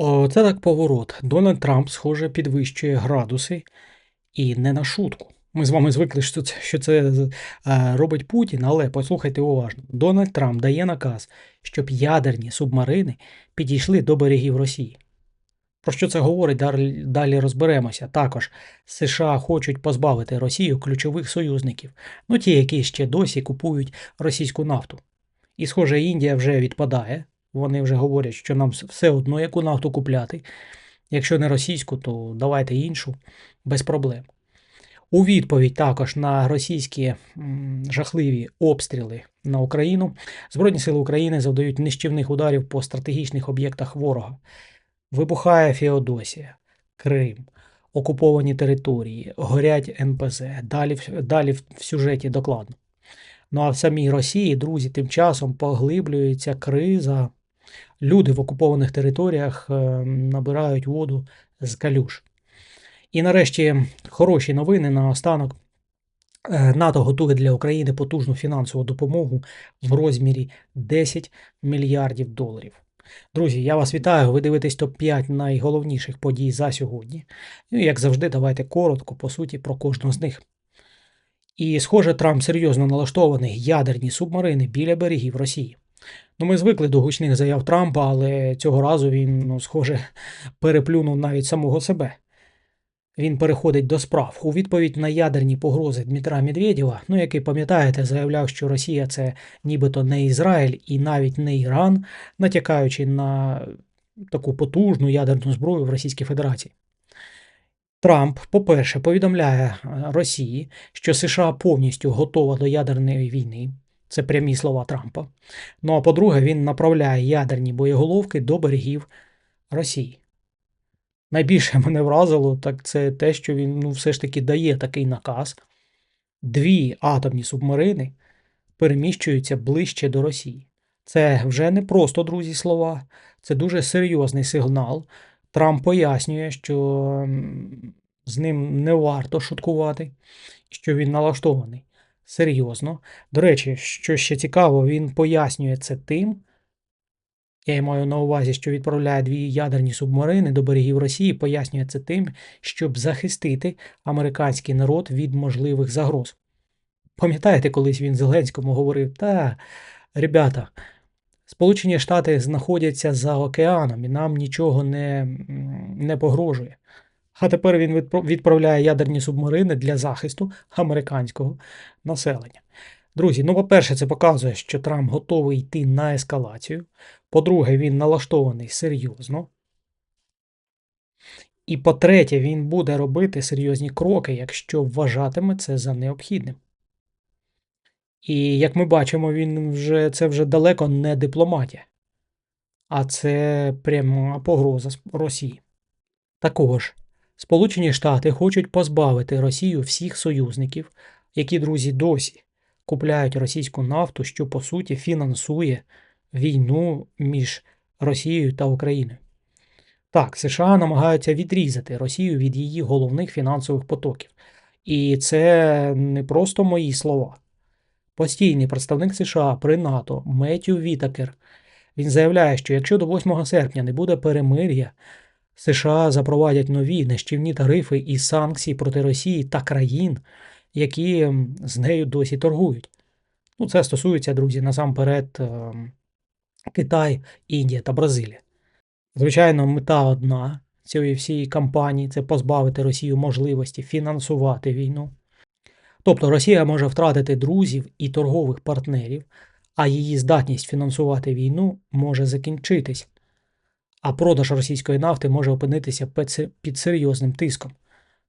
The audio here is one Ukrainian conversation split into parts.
Це так поворот. Дональд Трамп, схоже, підвищує градуси і не на шутку. Ми з вами звикли, що це, що це е, робить Путін, але послухайте уважно. Дональд Трамп дає наказ, щоб ядерні субмарини підійшли до берегів Росії. Про що це говорить, далі розберемося. Також США хочуть позбавити Росію ключових союзників, ну ті, які ще досі купують російську нафту. І, схоже, Індія вже відпадає. Вони вже говорять, що нам все одно яку нафту купляти. Якщо не російську, то давайте іншу без проблем. У відповідь також на російські жахливі обстріли на Україну Збройні сили України завдають нищівних ударів по стратегічних об'єктах ворога. Вибухає Феодосія, Крим, окуповані території, горять НПЗ. Далі, далі в сюжеті докладно. Ну а в самій Росії, друзі, тим часом поглиблюється криза. Люди в окупованих територіях е, набирають воду з калюш. І нарешті хороші новини наостанок. Е, НАТО готує для України потужну фінансову допомогу в розмірі 10 мільярдів доларів. Друзі, я вас вітаю. Ви дивитесь топ-5 найголовніших подій за сьогодні. Ну, і як завжди, давайте коротко, по суті, про кожну з них. І, схоже, Трамп серйозно налаштований ядерні субмарини біля берегів Росії. Ну, ми звикли до гучних заяв Трампа, але цього разу він, ну, схоже, переплюнув навіть самого себе. Він переходить до справ. У відповідь на ядерні погрози Дмитра Медведєва, ну який пам'ятаєте, заявляв, що Росія це нібито не Ізраїль і навіть не Іран, натякаючи на таку потужну ядерну зброю в Російській Федерації. Трамп, по-перше, повідомляє Росії, що США повністю готова до ядерної війни. Це прямі слова Трампа. Ну а по-друге, він направляє ядерні боєголовки до берегів Росії. Найбільше мене вразило, так це те, що він ну, все ж таки дає такий наказ. Дві атомні субмарини переміщуються ближче до Росії. Це вже не просто друзі слова, це дуже серйозний сигнал. Трамп пояснює, що з ним не варто шуткувати, що він налаштований серйозно. До речі, що ще цікаво, він пояснює це тим, я маю на увазі, що відправляє дві ядерні субмарини до берегів Росії, пояснює це тим, щоб захистити американський народ від можливих загроз. Пам'ятаєте, колись він Зеленському говорив: та, ребята, Сполучені Штати знаходяться за океаном і нам нічого не, не погрожує. А тепер він відправляє ядерні субмарини для захисту американського населення. Друзі, ну, по-перше, це показує, що Трамп готовий йти на ескалацію. По-друге, він налаштований серйозно. І по-третє, він буде робити серйозні кроки, якщо вважатиме це за необхідним. І як ми бачимо, він вже це вже далеко не дипломатія, а це пряма погроза Росії. Також Сполучені Штати хочуть позбавити Росію всіх союзників, які, друзі, досі купляють російську нафту, що по суті фінансує війну між Росією та Україною. Так, США намагаються відрізати Росію від її головних фінансових потоків. І це не просто мої слова. Постійний представник США при НАТО Меттю Вітакер він заявляє, що якщо до 8 серпня не буде перемир'я, США запровадять нові нищівні тарифи і санкції проти Росії та країн, які з нею досі торгують. Ну, це стосується, друзі, насамперед ем, Китай, Індія та Бразилія. Звичайно, мета одна цієї всієї кампанії це позбавити Росію можливості фінансувати війну. Тобто Росія може втратити друзів і торгових партнерів, а її здатність фінансувати війну може закінчитись, а продаж російської нафти може опинитися під серйозним тиском.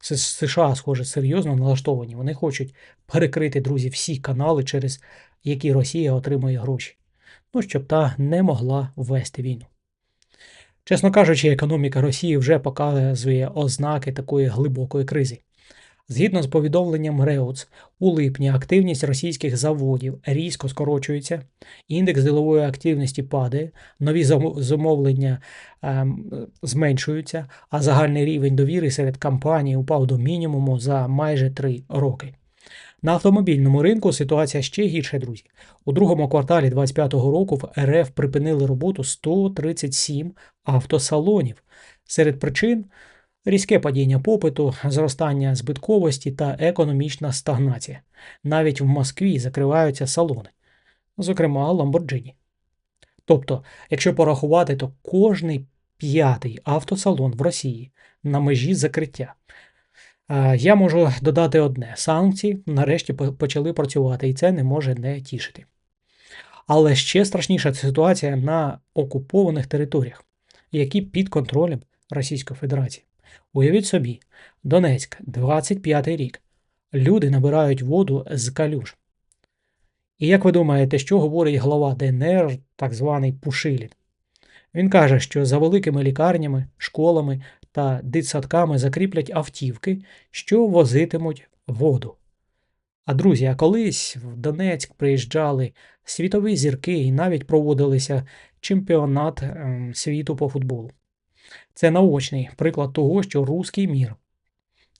США, схоже, серйозно налаштовані. Вони хочуть перекрити, друзі, всі канали, через які Росія отримує гроші. Ну, щоб та не могла ввести війну. Чесно кажучи, економіка Росії вже показує ознаки такої глибокої кризи. Згідно з повідомленням Реутс, у липні активність російських заводів різко скорочується, індекс ділової активності падає, нові замовлення ем, зменшуються, а загальний рівень довіри серед компаній упав до мінімуму за майже три роки. На автомобільному ринку ситуація ще гірша, друзі. У другому кварталі 2025 року в РФ припинили роботу 137 автосалонів. Серед причин різке падіння попиту, зростання збитковості та економічна стагнація. Навіть в Москві закриваються салони, зокрема Lamborghini. Тобто, якщо порахувати, то кожний п'ятий автосалон в Росії на межі закриття. Я можу додати одне: санкції нарешті почали працювати, і це не може не тішити. Але ще страшніша ситуація на окупованих територіях, які під контролем Російської Федерації. Уявіть собі, Донецьк, 25-й рік. Люди набирають воду з калюж. І як ви думаєте, що говорить глава ДНР, так званий Пушилін? Він каже, що за великими лікарнями, школами та дитсадками закріплять автівки, що возитимуть воду. А друзі, а колись в Донецьк приїжджали світові зірки і навіть проводилися чемпіонат ем, світу по футболу. Це наочний приклад того, що руський мір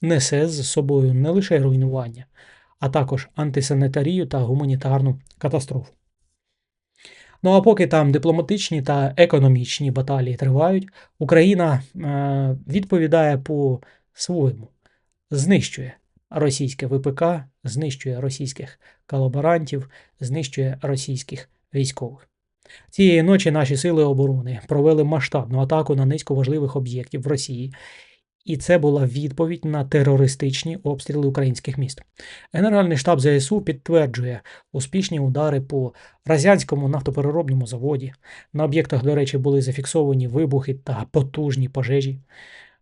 несе з собою не лише руйнування, а також антисанітарію та гуманітарну катастрофу. Ну а поки там дипломатичні та економічні баталії тривають, Україна е, відповідає по своєму, знищує російське ВПК, знищує російських колаборантів, знищує російських військових. Цієї ночі наші сили оборони провели масштабну атаку на низку важливих об'єктів в Росії, і це була відповідь на терористичні обстріли українських міст. Генеральний штаб ЗСУ підтверджує успішні удари по Разянському нафтопереробному заводі. На об'єктах, до речі, були зафіксовані вибухи та потужні пожежі.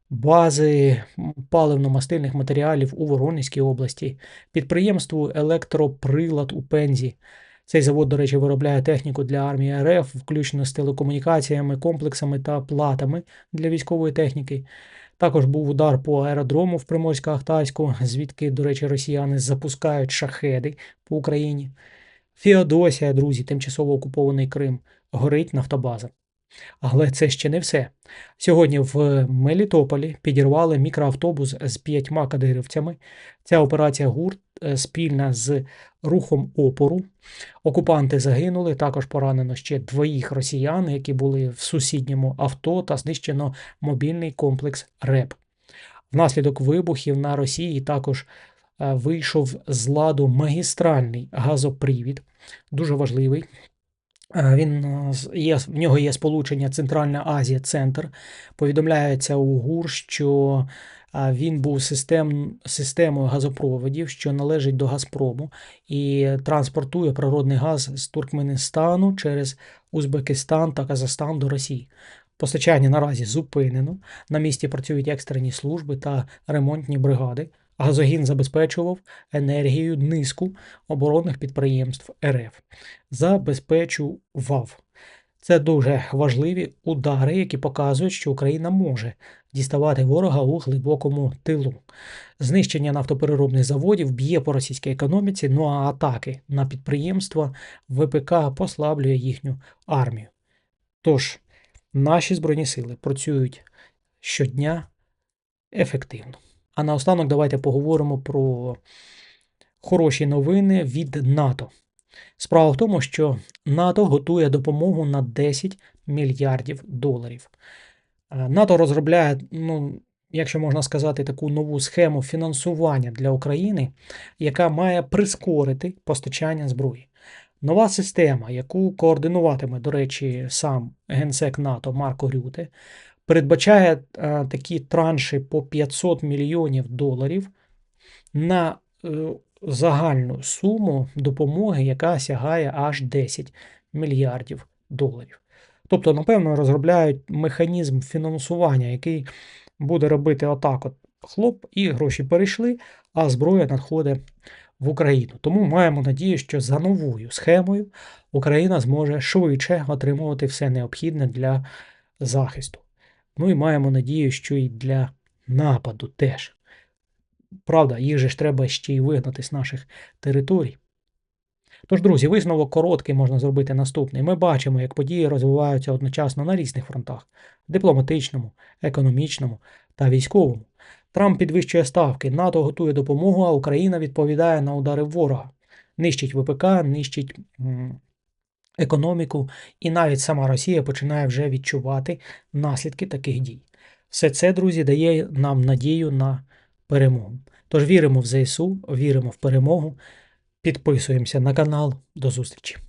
Бази паливно-мастильних матеріалів у Воронезькій області, підприємству Електроприлад у Пензі. Цей завод, до речі, виробляє техніку для армії РФ, включно з телекомунікаціями, комплексами та платами для військової техніки. Також був удар по аеродрому в Приморсько-Ахтарську, звідки, до речі, росіяни запускають шахеди по Україні. Феодосія, друзі, тимчасово окупований Крим, горить нафтобаза. Але це ще не все. Сьогодні в Мелітополі підірвали мікроавтобус з п'ятьма кадирівцями. Ця операція гурт спільна з рухом опору. Окупанти загинули, також поранено ще двоїх росіян, які були в сусідньому авто та знищено мобільний комплекс РЕП. Внаслідок вибухів на Росії також е, вийшов з ладу магістральний газопривід, дуже важливий. Е, Він е, є, в нього є сполучення Центральна Азія Центр. Повідомляється у ГУР, що е, він був систем, системою газопроводів, що належить до Газпрому, і транспортує природний газ з Туркменистану через Узбекистан та Казахстан до Росії. Постачання наразі зупинено. На місці працюють екстрені служби та ремонтні бригади. Газогін забезпечував енергією низку оборонних підприємств РФ забезпечував. Це дуже важливі удари, які показують, що Україна може діставати ворога у глибокому тилу. Знищення нафтопереробних заводів б'є по російській економіці, ну а атаки на підприємства ВПК послаблює їхню армію. Тож, наші збройні сили працюють щодня ефективно. А наостанок давайте поговоримо про хороші новини від НАТО. Справа в тому, що НАТО готує допомогу на 10 мільярдів доларів. Е, НАТО розробляє, ну, якщо можна сказати, таку нову схему фінансування для України, яка має прискорити постачання зброї. Нова система, яку координуватиме, до речі, сам генсек НАТО Марко Рюте, передбачає е, такі транші по 500 мільйонів доларів на е, загальну суму допомоги, яка сягає аж 10 мільярдів доларів. Тобто, напевно, розробляють механізм фінансування, який буде робити отак: от хлоп, і гроші перейшли, а зброя надходить в Україну. Тому маємо надію, що за новою схемою Україна зможе швидше отримувати все необхідне для захисту. Ну і маємо надію, що і для нападу теж. Правда, їх же ж треба ще й вигнати з наших територій. Тож, друзі, висновок короткий можна зробити наступний. Ми бачимо, як події розвиваються одночасно на різних фронтах: дипломатичному, економічному та військовому. Трамп підвищує ставки, НАТО готує допомогу, а Україна відповідає на удари ворога. Нищить ВПК, нищить економіку, і навіть сама Росія починає вже відчувати наслідки таких дій. Все це, друзі, дає нам надію на перемогу. Тож віримо в ЗСУ, віримо в перемогу. Підписуємося на канал. До зустрічі!